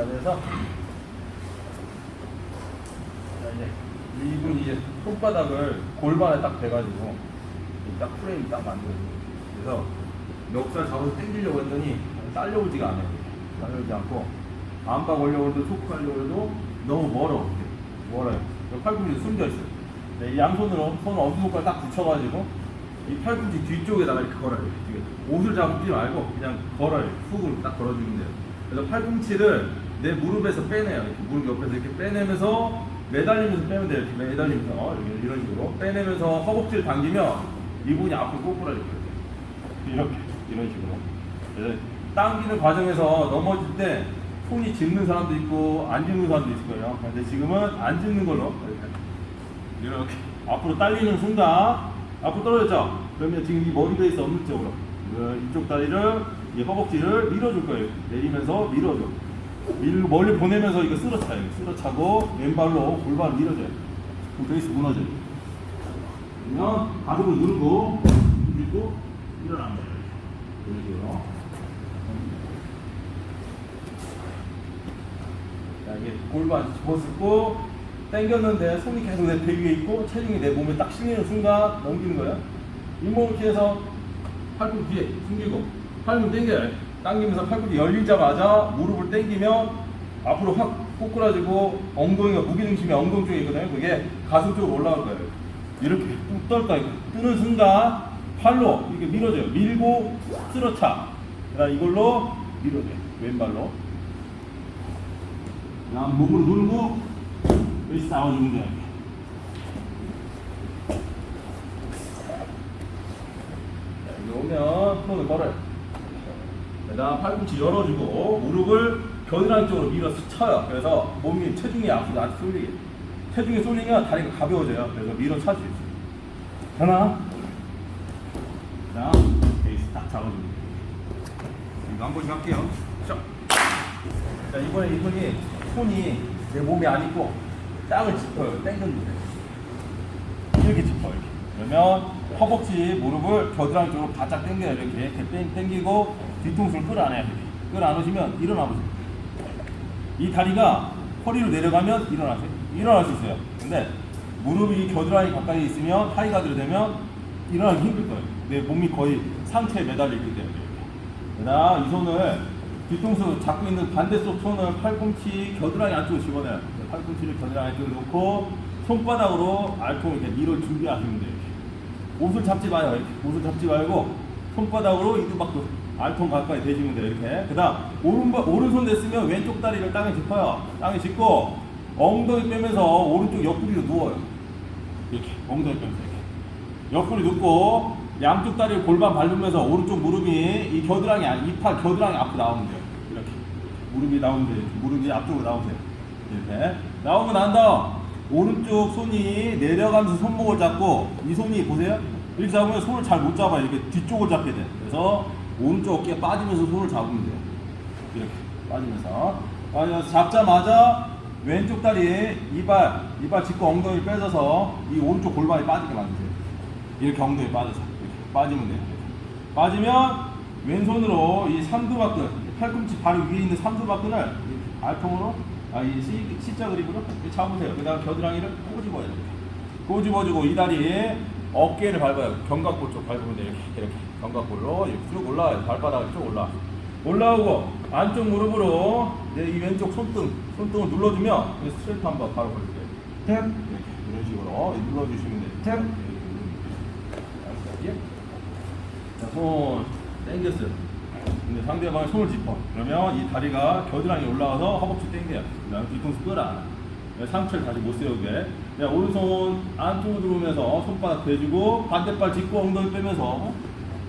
여기까지 해서 자 이제 이분 이제 손바닥을 골반에 딱 대가지고 이딱 프레임 딱 만들어주고 그래서 멱살 잡아서 당기려고 했더니 딸려오지가 않아요. 딸려오지 않고 안박 올려고 해도 초크 하려고 해도 너무 멀어. 멀어요. 팔꿈치 숨져 있어요. 네, 이 양손으로 손 엄지손가락 딱 붙여가지고 이 팔꿈치 뒤쪽에다가 이렇게 걸어요. 이렇게. 옷을 잡지 말고 그냥 걸어요. 훅을 딱 걸어주면 돼요. 그래서 팔꿈치를 내 무릎에서 빼내요 이렇게 무릎 옆에서 이렇게 빼내면서 매달리면서 빼면 돼요. 이렇게 매달리면서. 어, 이렇게 이런 식으로. 빼내면서 허벅지를 당기면 이분이 앞으로 거예요. 이렇게. 이런 식으로. 당기는 과정에서 넘어질 때 손이 짚는 사람도 있고 안 짚는 사람도 있을 거예요. 근데 지금은 안 짚는 걸로. 이렇게. 이렇게 앞으로 딸리는 순간 앞으로 떨어졌죠? 그러면 지금 이 머리 베이스 없는 쪽으로? 그 이쪽 다리를 이 허벅지를 밀어줄 거예요. 내리면서 밀어줘 밀 멀리 보내면서 이거 쓸어차요. 쓸어차고 왼발로 골반을 밀어줘요. 그럼 베이스 무너져요. 그러면 가슴을 누르고 밀고 일어나는 거예요. 식으로 자, 이게 골반 집어쓰고 당겼는데 손이 계속 내 배 위에 있고 체중이 내 몸에 딱 실리는 순간 넘기는 거야. 잇몸을 피해서 팔꿈치 뒤에 숨기고 팔꿈치 당겨요. 당기면서 팔꿈치 열리자마자 무릎을 당기면 앞으로 확 꼬꾸라지고 엉덩이가 무게중심이 엉덩이 쪽에 있거든요. 그게 가슴 쪽으로 올라갈 거예요. 이렇게 뚝 떨까 뜨는 순간 팔로 이렇게 밀어줘요. 밀고 쓸어차. 그다음 이걸로 밀어줘요. 왼발로. 그다음 몸으로 누르고 여기 싸워주면 돼요. 오면 손을 걸어요. 그다음 팔꿈치 열어주고 무릎을 겨드랑이 쪽으로 밀어서 쳐요. 그래서 몸이 체중이 앞으로 안 쏠리게. 체중이 쏠리면 다리가 가벼워져요. 그래서 밀어 찰 수 있어요. 하나. 그다음 베이스 딱 잡아주고. 이거 한 번씩 할게요. 자. 자 이번에 이분이 손이 내안 있고 땅을 짚어요. 땡겼는데 이렇게 짚어 이렇게. 그러면 허벅지 무릎을 겨드랑이 쪽으로 바짝 당겨요. 이렇게 이렇게 땡- 당기고 뒤통수를 끌어안아요. 이렇게. 끌어안으시면 일어나 보세요. 이 다리가 허리로 내려가면 일어나세요. 일어날 수 있어요. 근데 무릎이 겨드랑이 가까이 있으면 하이가드로 되면 일어나기 힘들 거예요. 내 몸이 거의 상체에 매달려 있기 때문에. 그다음 이 손을 뒤통수 잡고 있는 반대쪽 손을 팔꿈치 겨드랑이 안쪽으로 집어넣어요. 팔꿈치를 겨드랑이 안쪽으로 놓고 손바닥으로 알통 이렇게 밀을 준비하시면 돼요. 옷을 잡지 마요. 옷을 잡지 말고 손바닥으로 이두박도 알통 가까이 대시면 돼요. 이렇게. 그 다음 오른발 오른손 냈으면 왼쪽 다리를 땅에 짚어요. 땅에 짚고 엉덩이 빼면서 오른쪽 옆구리로 누워요. 이렇게 엉덩이 빼면서 이렇게. 옆구리 눕고 양쪽 다리를 골반 밟으면서 오른쪽 무릎이 이 겨드랑이 안- 이팔 겨드랑이 앞으로 나오면 돼요. 이렇게 무릎이 나오면 돼요. 무릎이 앞쪽으로 나오세요. 이렇게 나오고 난 다음 오른쪽 손이 내려가면서 손목을 잡고 이 손이 보세요. 이렇게 잡으면 손을 잘 못 잡아요. 이렇게 뒤쪽을 잡게 돼. 그래서 오른쪽 어깨 빠지면서 손을 잡으면 돼요. 이렇게 빠지면서 빠지면서 잡자마자 왼쪽 다리에 이발 이발 짚고 엉덩이 빼줘서 이 오른쪽 골반이 빠지게 만드세요. 이렇게 엉덩이 빠져서 이렇게 빠지면 돼요. 빠지면 왼손으로 이 삼두박근 팔꿈치 바로 위에 있는 삼두박근을 알통으로 아 이 C자 그립으로 잡으세요. 그 다음 겨드랑이를 꼬집어요. 꼬집어주고 이 다리에 어깨를 밟아요. 견갑골 쪽 밟으면 돼요. 이렇게 이렇게 견갑골로 이렇게 쭉 올라와요. 발바닥이 쭉 올라. 올라오고 안쪽 무릎으로 이 왼쪽 손등 손등을 눌러주면 이 스트레이트 한번 바로 걸릴게요. 탭 이렇게 이런 식으로 눌러주시면 돼요. 탭 이렇게. 자, 손 당겼어요. 근데 상대방이 손을 짚어. 그러면 이 다리가 겨드랑이 올라와서 허벅지 당겨요. 그다음 뒤통수 끌어안아. 상체를 다시 못 세우게. 내가 오른손 안쪽으로 들어오면서 손바닥 대주고 반대발 짚고 엉덩이 빼면서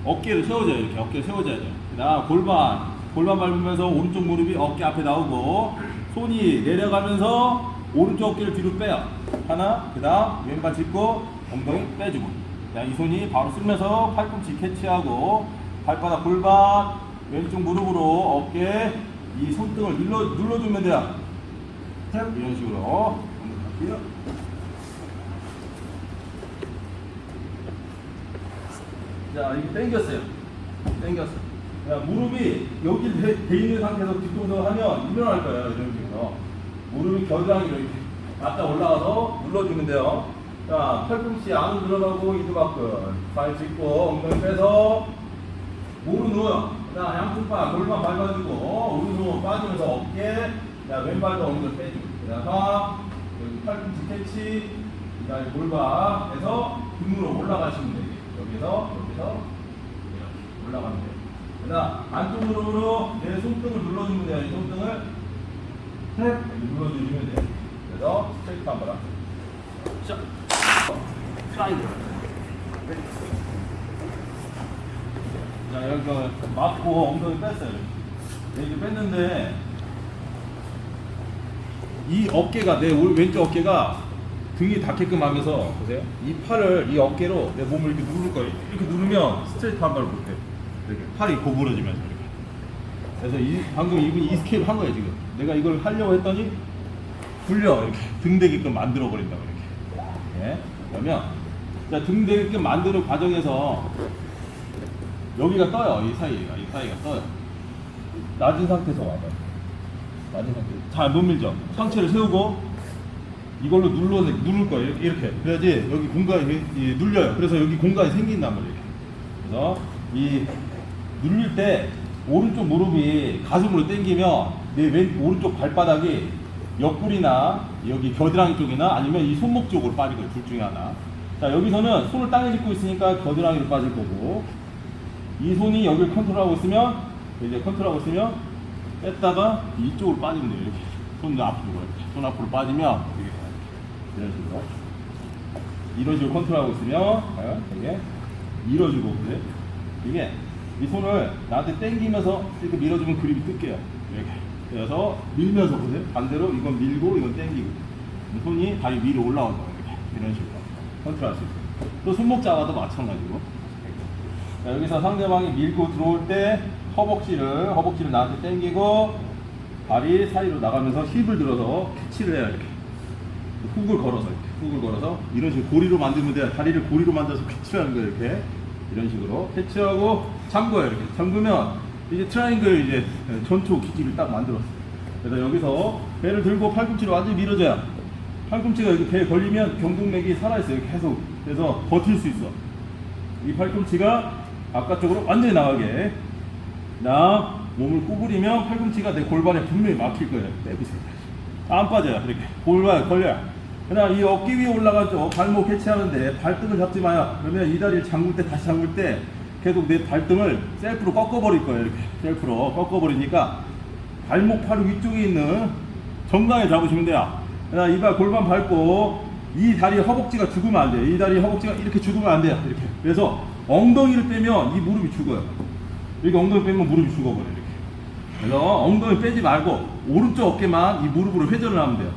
어깨를 세워줘요. 이렇게 어깨를 세워줘야 돼요. 그다음 골반, 골반 밟으면서 오른쪽 무릎이 어깨 앞에 나오고 손이 내려가면서 오른쪽 어깨를 뒤로 빼요. 하나, 그 다음 왼발 짚고 엉덩이 빼주고. 자, 이 손이 바로 쓰면서 팔꿈치 캐치하고 발바닥 골반 왼쪽 무릎으로 어깨 이 손등을 눌러 눌러주면 돼요. 탭 이런 식으로 한번 갈게요. 자 이게 당겼어요. 당겼어. 자, 무릎이 여기 돼, 돼 있는 상태에서 뒤통수를 하면 일어날 거예요. 이런 식으로. 무릎이 겨드랑이 이렇게 맞다 올라가서 눌러주면 돼요. 자, 팔꿈치 안으로 들어가고 이두 바퀴. 발 짚고 엉덩이 빼서 무릎 누워요. 자, 양쪽발 골반 밟아주고 오른손 빠지면서 어깨. 자, 왼발도 엉덩이 빼주고. 그다음 여기 팔꿈치 캐치. 그다음에 골반에서 등으로 올라가시면 돼요. 여기서 이렇게 올라가면 돼요. 그다음 안쪽으로 내 손등을 눌러주면 돼요. 이 손등을 셋 이렇게 눌러주시면 돼요. 그래서 스트레이트 한번 하고. 자, 여기 그 맞고 엉덩이 뺐어요. 이렇게 뺐는데 이 어깨가 내 올- 왼쪽 어깨가 등이 닿게끔 하면서 보세요. 이 팔을 이 어깨로 내 몸을 이렇게 누를 거예요. 이렇게 누르면 스트레이트 한 발을 못해. 이렇게 팔이 고부러지면서 이렇게. 그래서 이, 방금 이분이 이 스케일 한 거예요 지금. 내가 이걸 하려고 했더니 굴려 이렇게 등 대게끔 만들어 버린다고 이렇게. 예? 그러면 자, 등 대게끔 만드는 과정에서 여기가 떠요 이 사이가 이 사이가 떠요. 낮은 상태에서 와봐요. 낮은 상태. 잘 못 밀죠. 상체를 세우고 이걸로 눌러 누를 거예요. 이렇게. 그래야지 여기 공간이 이- 눌려요. 그래서 여기 공간이 생긴단 말이에요. 그래서 이 눌릴 때 오른쪽 무릎이 가슴으로 당기면 내 왼 오른쪽 발바닥이 옆구리나 여기 겨드랑이 쪽이나 아니면 이 손목 쪽으로 빠질 거예요. 둘 중에 하나. 자 여기서는 손을 땅에 짚고 있으니까 겨드랑이로 빠질 거고 이 손이 여기를 컨트롤하고 있으면 이제 컨트롤하고 있으면 뺐다가 이쪽으로 빠지면 돼요. 이렇게 손 앞으로 손 앞으로 빠지면 이렇게. 이런 식으로 이런 식으로 컨트롤하고 있으면 과연 이게 밀어주고 그래? 이게 이 손을 나한테 당기면서 이렇게 밀어주면 그립이 뜯겨요. 이렇게. 그래서 밀면서 보세요. 반대로 이건 밀고 이건 당기고. 손이 다리 위로 올라온다. 이렇게. 이런 식으로 컨트롤할 수 있어요. 또 손목 잡아도 마찬가지고. 자, 여기서 상대방이 밀고 들어올 때 허벅지를 허벅지를 나한테 당기고 발이 사이로 나가면서 힙을 들어서 캐치를 해야 이렇게 훅을 걸어서 이렇게 훅을 걸어서 이런 식으로 고리로 만들면 돼요. 다리를 고리로 만들어서 캐치하는 거예요. 이렇게 이런 식으로 캐치하고 잠궈요. 이렇게 잠그면 이제 트라이앵글 이제 전초 기지를 딱 만들었어요. 그래서 여기서 배를 들고 팔꿈치를 완전히 밀어줘야 팔꿈치가 여기 배에 걸리면 경동맥이 살아있어요. 계속 그래서 버틸 수 있어. 이 팔꿈치가 바깥쪽으로 완전히 나가게 나 몸을 구부리면 팔꿈치가 내 골반에 분명히 막힐 거예요. 내보세요. 안 빠져요. 이렇게 골반에 걸려요. 그다음 이 어깨 위에 올라가죠. 발목 캐치하는데 발등을 잡지 마요. 그러면 이 다리를 잠글 때 다시 잠글 때 계속 내 발등을 셀프로 꺾어버릴 거예요. 이렇게 셀프로 꺾어버리니까 발목 팔 위쪽에 있는 정강에 잡으시면 돼요. 그다음 이발 골반 밟고 이 다리 허벅지가 죽으면 안 돼요. 이 다리 허벅지가 이렇게 죽으면 안 돼요. 이렇게. 그래서 엉덩이를 빼면 이 무릎이 죽어요. 이렇게 엉덩이 빼면 무릎이 죽어버려 이렇게. 그래서 엉덩이 빼지 말고 오른쪽 어깨만 이 무릎으로 회전을 하면 돼요.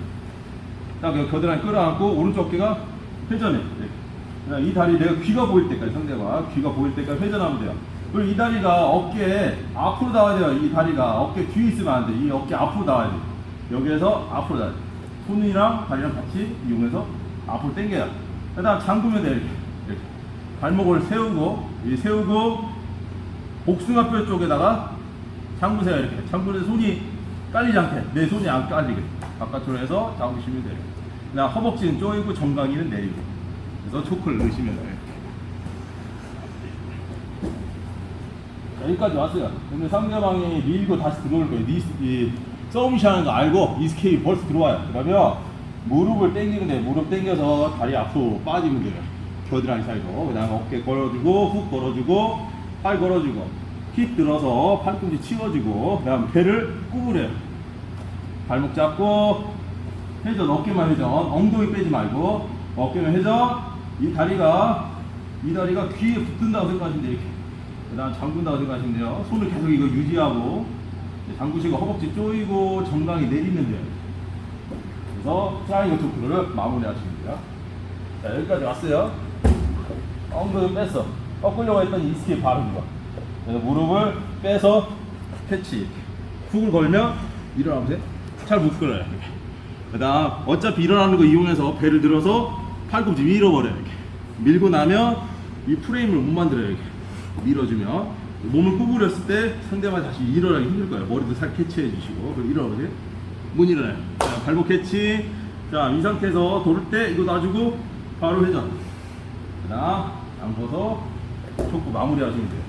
딱 겨드랑이 끌어안고 오른쪽 어깨가 회전해. 그다음에 이 다리 내가 귀가 보일 때까지 상대가 귀가 보일 때까지 회전하면 돼요. 그리고 이 다리가 어깨 앞으로 나와야 돼요. 이 다리가 어깨 뒤에 있으면 안 돼. 이 어깨 앞으로 나와야 돼. 여기에서 앞으로 나와야 돼. 손이랑 다리랑 같이 이용해서 앞으로 당겨요. 그다음 잠그면 돼 이렇게. 이렇게. 발목을 세우고 이 세우고 복숭아뼈 쪽에다가 잠그세요 이렇게 잠그는 손이 깔리지 않게 내 손이 안 깔리게. 바깥으로 해서 잡으시면 돼요. 그냥 허벅지는 조이고 정강이는 내리고. 그래서 초크를 넣으시면 돼요. 자, 여기까지 왔어요. 근데 상대방이 밀고 다시 들어올 거예요. 니, 이 서브미시 하는 거 알고 이 스케일이 벌써 들어와요. 그러면 무릎을 당기면 돼요. 무릎 당겨서 다리 앞으로 빠지면 돼요. 겨드랑이 사이로. 그 다음에 어깨 걸어주고 훅 걸어주고 팔 걸어주고 힙 들어서 팔꿈치 치워주고 그 다음 배를 구부려요. 발목 잡고 회전 어깨만 회전. 엉덩이 빼지 말고 어깨는 회전. 이 다리가 이 다리가 귀에 붙는다고 생각하시면 돼요 이렇게. 그 다음 잠근다고 생각하시면 돼요. 손을 계속 이거 유지하고 잠그시고 허벅지 조이고 정강이 내리면 돼요. 그래서 트라이앵글 토크를 마무리 하시면 돼요 자 여기까지 왔어요. 엉덩이 뺐어. 꺾으려고 했더니 이 스킬 바른 거야 그래서 무릎을 빼서 캐치 훅을 걸면 일어나보세요 잘못 걸어요 그 다음 어차피 일어나는 거 이용해서 배를 들어서 팔꿈치 밀어 버려요 이렇게 밀고 나면 이 프레임을 못 만들어요 이렇게 밀어주면 몸을 구부렸을 때 상대방 다시 일어나기 힘들 거예요. 머리도 살 캐치해 주시고 그리고 일어나세요. 못 일어나요. 자, 발목 캐치. 자, 이 상태에서 돌을 때 이거 놔주고 바로 회전. 그 다음 양보서 촉구 마무리 하시면 돼요. 자,